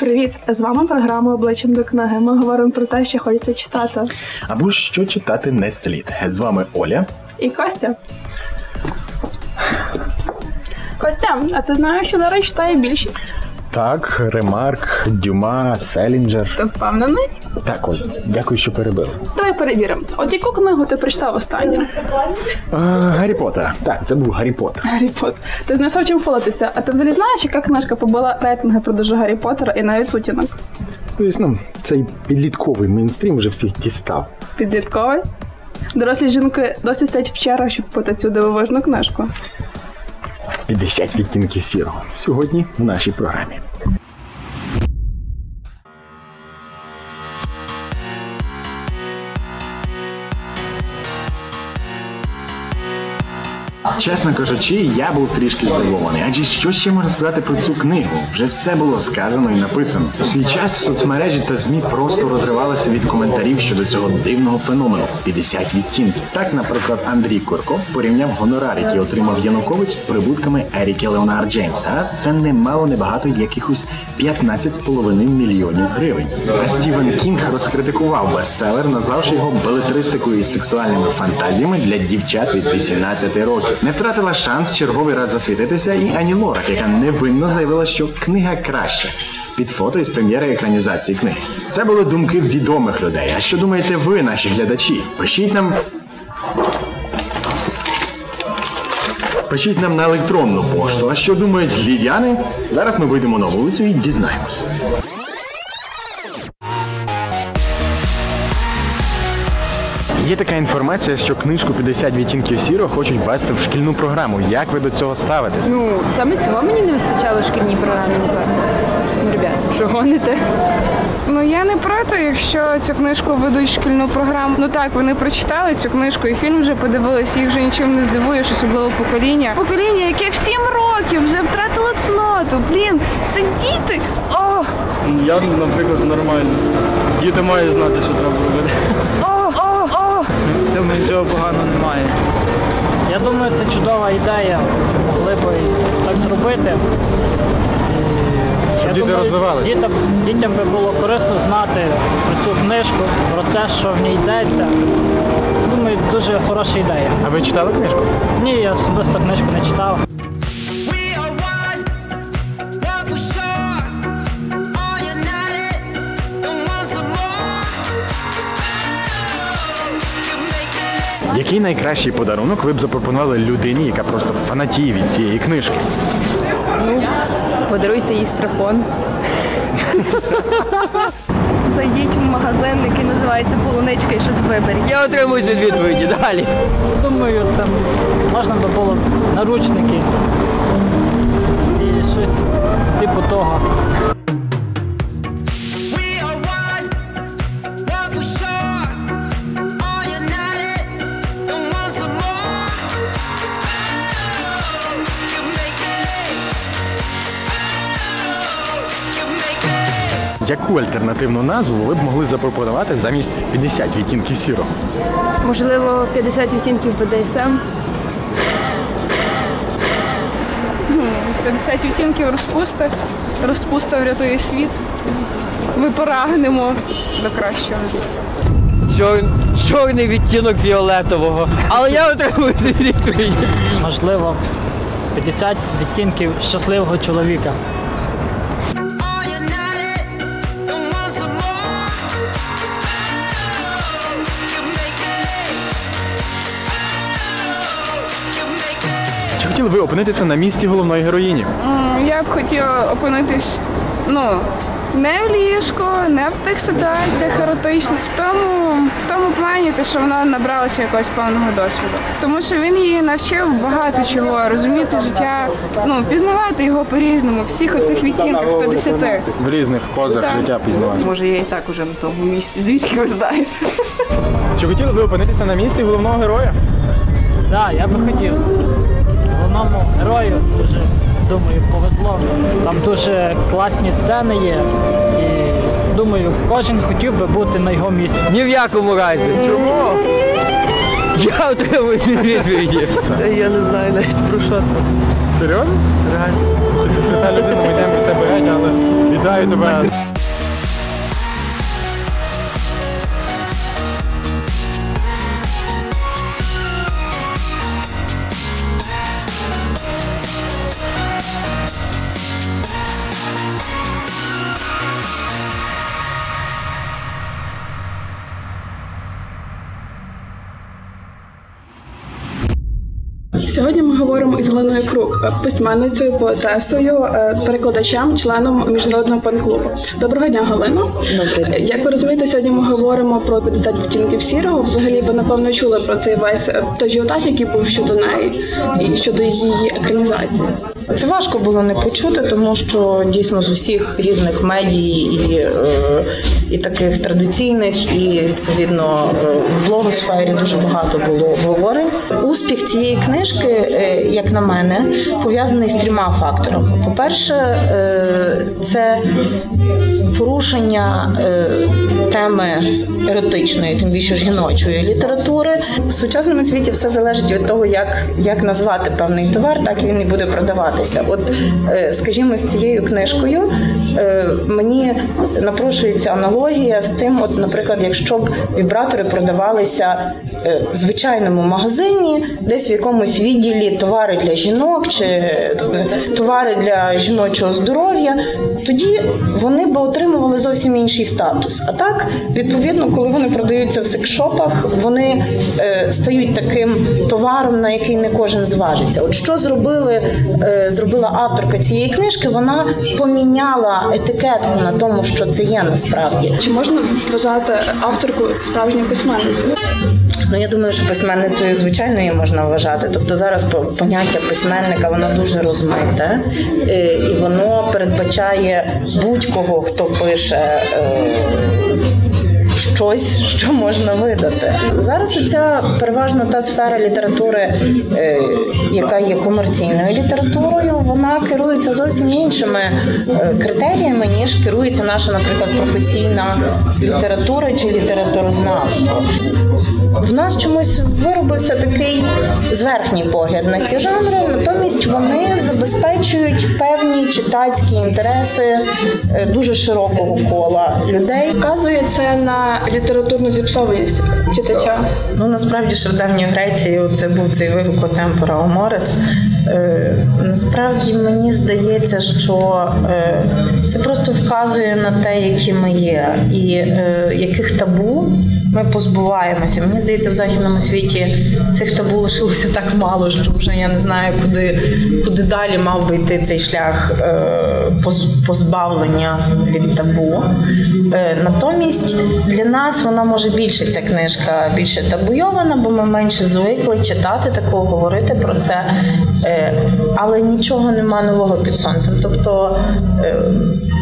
Привіт! З вами програма обличчям до книги. Ми говоримо про те, що хочеться читати. Або що читати не слід. З вами Оля. І Костя. Костя, а ти знаєш, що зараз читає більшість? Так, Ремарк, Дюма, Селінджер. Ти впевнений? Так, Оль, дякую, що перебив. Давай перевіримо. От яку книгу ти прочитав останню? А, Гаррі Поттер. Так, це був Гаррі Поттер. Гаррі Поттер. Ти знайшов чим хвалитися. А ти взагалі знаєш, яка книжка побила рейтинги продажу Гаррі Поттера і навіть сутінок? Звісно, цей підлітковий мейнстрім вже всіх дістав. Підлітковий? Дорослі жінки досі стоять в чергах, щоб купити цю дивовижну книжку. 50 відтінків сірого. Сьогодні в нашій програмі. Чесно кажучи, я був трішки здивований. Адже що ще можна сказати про цю книгу? Вже все було сказано і написано. У свій час соцмережі та змі просто розривалися від коментарів щодо цього дивного феномену 50 відтінків. Так, наприклад, Андрій Курков порівняв гонорар, який отримав Янукович з прибутками Еріки Леонар Джеймса. А це не мало небагато якихось 15,5 мільйонів гривень. А Стівен Кінг розкритикував бестселер, назвавши його белетристикою із сексуальними фантазіями для дівчат від 18 років. Не втратила шанс черговий раз засвітитися і Ані Лорак, яка невинно заявила, що книга краща. Під фото із прем'єри екранізації книги. Це були думки відомих людей. А що думаєте ви, наші глядачі? Пишіть нам. Пишіть нам на електронну пошту. А що думають львів'яни? Зараз ми вийдемо на вулицю і дізнаємось. Є така інформація, що книжку 50 відтінків сіро хочуть ввести в шкільну програму. Як ви до цього ставитесь? Ну, саме цього мені не вистачало в шкільній програмі, напевно. Ну, Ребят, що гоните? Ну я не проти, якщо цю книжку ведуть в шкільну програму. Ну так, вони прочитали цю книжку і фільм вже подивилися, їх вже нічим не здивуєш, особливо покоління. Покоління, яке в 7 років вже втратило цноту. Блін, це діти. О, Я, наприклад, нормально. Діти мають знати, що треба робити. Думаю, цього поганого немає. Я думаю, це чудова ідея. Могли б так зробити. Щоб діти розвивалися. Дітям, дітям би було корисно знати про цю книжку, про те, що в ній йдеться. Думаю, дуже хороша ідея. А ви читали книжку? Ні, я особисто книжку не читав. Який найкращий подарунок ви б запропонували людині, яка просто фанатіє від цієї книжки? Ну, Подаруйте їй страхон. Зайдіть в магазин, який називається полуничка і щось виберіть. Я отримуюсь від відповіді далі. Думаю, це можна би було наручники і щось типу того. Яку альтернативну назву ви б могли запропонувати замість 50 відтінків сірого? Можливо, 50 відтінків БДСМ. 50 відтінків розпусти. Розпуста врятує світ. Ми порагнемо до кращого. Чор... Чорний відтінок фіолетового. Але я отримую. Можливо, 50 відтінків щасливого чоловіка. Хотіли ви опинитися на місці головної героїні? Я б хотіла опинитись, ну, не в ліжку, не в тих ситуаціях еротичних, в тому, в тому плані, те, що вона набралася якогось певного досвіду. Тому що він її навчив багато чого, розуміти життя, ну, пізнавати його по-різному, всіх оцих відтінках 50. В різних позах Так. життя пізнавання. Може, я і так уже на тому місці, звідки ви знаєте? Чи хотіли ви опинитися на місці головного героя? Так, я би хотів. Головному герою дуже, думаю, повезло. Там дуже класні сцени є. І думаю, кожен хотів би бути на його місці. Ні в якому разі. Чому? Я отримую ці відповіді. Я не знаю навіть про що. Серйозно? Реально. Ти свята людина, ми йдемо від тебе але вітаю тебе. Сьогодні ми говоримо із Галиною Крук, письменницею, поетесою, е, перекладачем, членом міжнародного пан-клубу. Доброго дня, Галино. Як ви розумієте, сьогодні ми говоримо про 50 відтінків сірого. Взагалі, ви напевно чули про цей весь той жіотаж, який був щодо неї і щодо її екранізації. Це важко було не почути, тому що дійсно з усіх різних медій і, е, і таких традиційних, і відповідно е, в блогосфері дуже багато було обговорень. Успіх цієї книжки, е, як на мене, пов'язаний з трьома факторами. По-перше, це порушення теми еротичної, тим більше жіночої літератури. В сучасному світі все залежить від того, як, як назвати певний товар, так він і буде продаватися. От, е, скажімо, з цією книжкою е, мені напрошується аналогія з тим, от, наприклад, якщо б вібратори продавалися е, в звичайному магазині, десь в якомусь відділі товари для жінок чи товари для жіночого здоров'я, тоді вони б отримували зовсім інший статус. А так, відповідно, коли вони продаються в секшопах, вони е, стають таким товаром, на який не кожен зважиться. От що зробили, е, зробила авторка цієї книжки? Вона поміняла етикетку на тому, що це є насправді. Чи можна вважати авторку справжньою письменницею? Ну я думаю, що письменницею звичайно її можна вважати. Тобто зараз по- поняття письменника воно дуже розмите, е, і воно передбачає будь-кого, хто пише. Щось, що можна видати зараз. Оця переважно та сфера літератури, е, яка є комерційною літературою, вона керується зовсім іншими е, критеріями, ніж керується наша, наприклад, професійна література чи літературознавство. В нас чомусь виробився такий зверхній погляд на ці жанри, натомість вони забезпечують певні читацькі інтереси е, дуже широкого кола людей. Вказує це на літературну зіпсованість читача. Ну насправді ще в давній Греції це був цей вигук темпора Оморес. Е, насправді мені здається, що е, це просто вказує на те, які ми є, і е, яких табу ми позбуваємося. Мені здається, в західному світі цих табу лишилося так мало, що вже я не знаю, куди, куди далі мав би йти цей шлях е, позбавлення від табу. Е, Натомість для нас вона може більше ця книжка більше табуйована, бо ми менше звикли читати такого, говорити про це. Е, Але нічого нема нового під сонцем. Тобто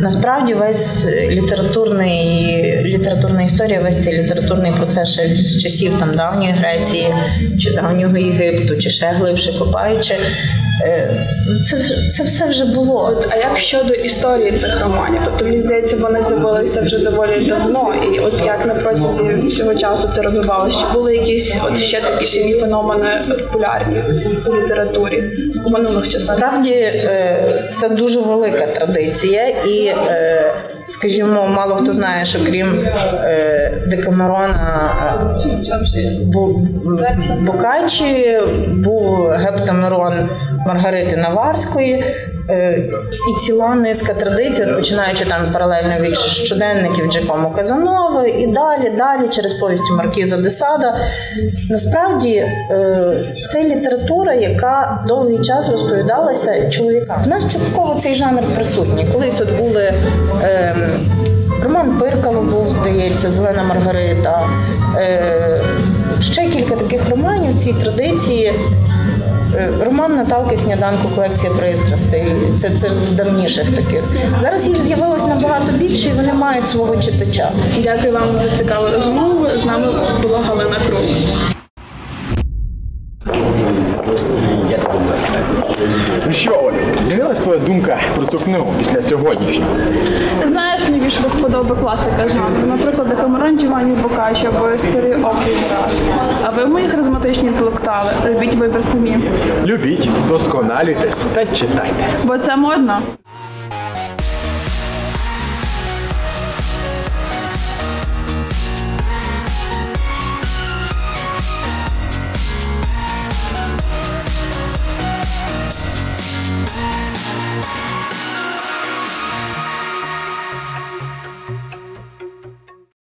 насправді весь літературний літературна історія, весь цей літературний процес ще з часів там давньої Греції чи давнього Єгипту, чи ще глибше копаючи. Е, Це, вже- це все вже було. От, а як щодо історії цих романів? Тобто мені здається, вони з'явилися вже доволі давно, і от як на протязі всього часу це розвивалося? Чи були якісь от ще такі самі феномени популярні у літературі у минулих часах? Насправді е, це дуже велика традиція, і, е, скажімо, мало хто знає, що крім е, Декамерона е, Бокаччі був Гептамерон Маргарити Наварської. Е, І ціла низка традицій, от починаючи там паралельно від щоденників Джекому Казанови і далі, далі через повістю Маркіза де Сада. Насправді е, це література, яка довгий час розповідалася чоловікам. В нас частково цей жанр присутній. Колись от були. ем, Роман Пиркало був, здається, Зелена Маргарита. Е, ще кілька таких романів цій традиції. Е, Роман Наталки Сніданку колекція пристрастей. Це, це з давніших таких. Зараз їх з'явилось набагато більше, і вони мають свого читача. Дякую вам за цікаву розмову. З нами була Галина Круг. Ну що, Оля, змінилась твоя думка про цю книгу після сьогоднішнього? Знаєш, мені більше до вподоби класика жанру. Наприклад, Декамерон Джованні Бокаччо або історії Окріга. А ви ви мої харизматичні інтелектуали. Робіть вибір самі. Любіть, досконалюйтесь та читайте. Бо це модно.